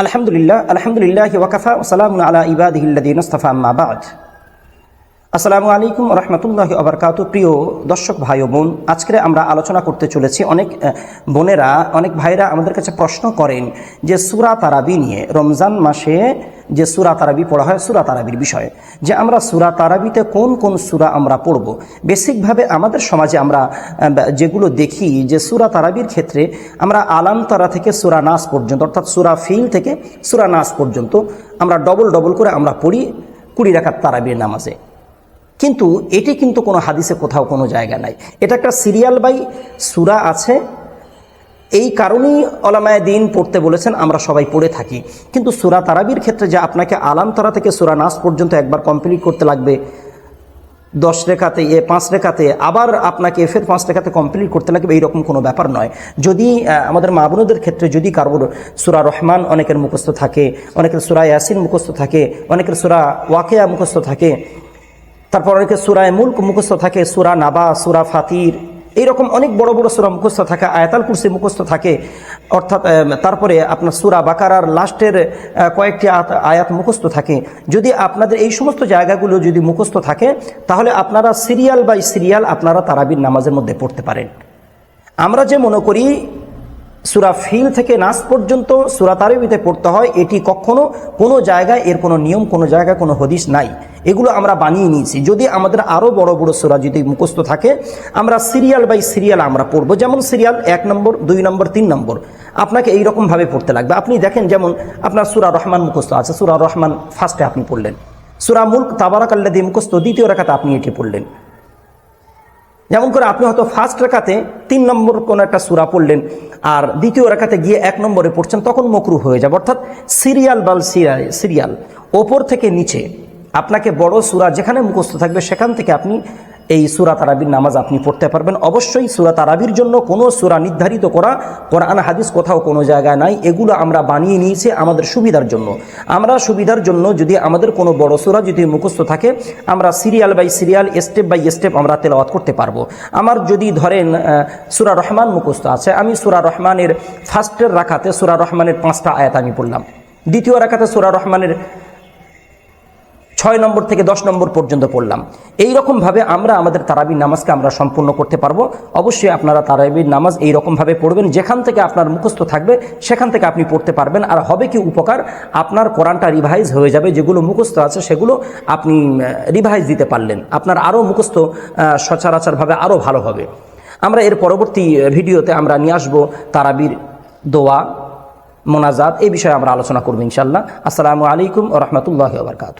আলহামদুলিল্লাহ আলহামদুলিল্লাহ ওয়াকাফা ওসালাম আলা ইবাদিহিল্লাদিন ইস্তফা আম্মা বাদ আসসালামু আলাইকুম রহমতুল্লাহ আবরকাত প্রিয় দর্শক ভাই ও বোন আজকে আমরা আলোচনা করতে চলেছি অনেক বোনেরা, অনেক ভাইরা আমাদের কাছে প্রশ্ন করেন যে সুরা তারাবি নিয়ে, রমজান মাসে যে সুরা তারাবি পড়া হয়, সুরা তারাবির বিষয়ে, যে আমরা সুরা তারাবিতে কোন কোন সুরা আমরা পড়ব? বেসিকভাবে আমাদের সমাজে আমরা যেগুলো দেখি যে সুরা তারাবির ক্ষেত্রে আমরা আলাম তারা থেকে সুরা নাস পর্যন্ত, অর্থাৎ সুরা ফিল থেকে সুরা নাস পর্যন্ত আমরা ডবল ডবল করে আমরা পড়ি কুড়ি রাখার তারাবির নামাজে। কিন্তু এটি কিন্তু কোনো হাদিসে কোথাও কোনো জায়গা নাই। এটা একটা সিরিয়াল বাই সুরা আছে। এই কারণেই অলামায় দিন পড়তে বলেছেন, আমরা সবাই পড়ে থাকি। কিন্তু সুরা তারাবির ক্ষেত্রে যে আপনাকে আলাম তারা থেকে সুরা নাস পর্যন্ত একবার কমপ্লিট করতে লাগবে, দশ রেখাতে, এ পাঁচ রেখাতে, আবার আপনাকে ফের পাঁচ রেখাতে কমপ্লিট করতে লাগবে, এইরকম কোনো ব্যাপার নয়। যদি আমাদের মা বোনদের ক্ষেত্রে যদি কারোর সুরা রহমান অনেকের মুখস্থ থাকে, অনেকের সুরা ইয়াসিন মুখস্থ থাকে, অনেকের সুরা ওয়াকেয়া মুখস্থ থাকে তারপর অনেকে সুরায় মুল্ক মুখস্থ থাকে, সুরা নাবা, সুরা ফাতির। এইরকম অনেক বড় বড় সুরা মুখস্থ থাকে, আয়াতাল কুরসি মুখস্থ থাকে। অর্থাৎ তারপরে আপনার সুরা বাকারার লাস্টের কয়েকটি আয়াত- আয়াত মুখস্থ থাকে। যদি আপনাদের এই সমস্ত জায়গাগুলো যদি মুখস্থ থাকে, তাহলে আপনারা সিরিয়াল বাই সিরিয়াল আপনারা তারাবির নামাজের মধ্যে পড়তে পারেন। আমরা যে মনে করি সুরা ফিল থেকে নাস পর্যন্ত সুরা তারবিতে পড়তে হয়, এটি কখনো কোনো জায়গায় এর কোনো নিয়ম, কোনো জায়গায় কোনো হদিস নাই। এগুলো আমরা বানিয়ে নিয়েছি। যদি আমাদের আরও বড় বড় সুরা যদি মুখস্থ থাকে, আমরা সিরিয়াল বাই সিরিয়াল আমরা পড়ব। যেমন সিরিয়াল এক নম্বর, দুই নম্বর, তিন নম্বর। আপনাকে এই রকমভাবে পড়তে লাগবে। আপনি দেখেন, যেমন আপনার সুরা রহমান মুখস্থ আছে। সুরা রহমান ফার্স্টে আপনি পড়লেন। সুরা মুল্ক তাবারাক আল্লাদি মুখস্থ, দ্বিতীয় রেখাতে আপনি এটি পড়লেন। যেমন করে আপনি হয়তো ফার্স্ট রেখাতে তিন নম্বর কোন একটা সুরা পড়লেন আর দ্বিতীয় রেখাতে গিয়ে এক নম্বরে পড়ছেন, তখন মকরু হয়ে যাবে। অর্থাৎ সিরিয়াল বাল সিরিয়াল সিরিয়াল, ওপর থেকে নিচে। আপনাকে বড় সুরা যেখানে মুখস্থ থাকবে, সেখান থেকে আপনি এই সুরা তারাবির নামাজ আপনি পড়তে পারবেন। অবশ্যই সুরা তারাবির জন্য কোনো সুরা নির্ধারিত করা কোরআন, হাদিস কোথাও কোনো জায়গায় নাই। এগুলো আমরা বানিয়ে নিয়েছি আমাদের সুবিধার জন্য। আমরা সুবিধার জন্য যদি আমাদের কোনো বড় সুরা যদি মুখস্থ থাকে, আমরা serial by serial, step by step আমরা তেলাওয়াত করতে পারব। আমার যদি ধরেন সুরা রহমান মুখস্থ আছে, আমি সুরা রহমানের ফার্স্টের রাখাতে সুরা রহমানের পাঁচটা আয়াত আমি পড়লাম। দ্বিতীয় রাখাতে সুরা রহমানের ছয় নম্বর থেকে দশ নম্বর পর্যন্ত পড়লাম। এই রকমভাবে আমরা আমাদের তারাবির নামাজকে আমরা সম্পূর্ণ করতে পারব। অবশ্যই আপনারা তারাবির নামাজ এই রকমভাবে পড়বেন, যেখান থেকে আপনার মুখস্থ থাকবে, সেখান থেকে আপনি পড়তে পারবেন। আর হবে কি উপকার? আপনার কোরআনটা রিভাইজ হয়ে যাবে, যেগুলো মুখস্থ আছে সেগুলো আপনি রিভাইজ দিতে পারলেন। আপনার আরও মুখস্থ সচরাচরভাবে আরও ভালো হবে। আমরা এর পরবর্তী ভিডিওতে আমরা নিয়ে আসব তারাবির দোয়া, মোনাজাত, এই বিষয়ে আমরা আলোচনা করব ইনশাল্লাহ আসসালামু আলাইকুম ও রহমতুল্লাহ বারকাত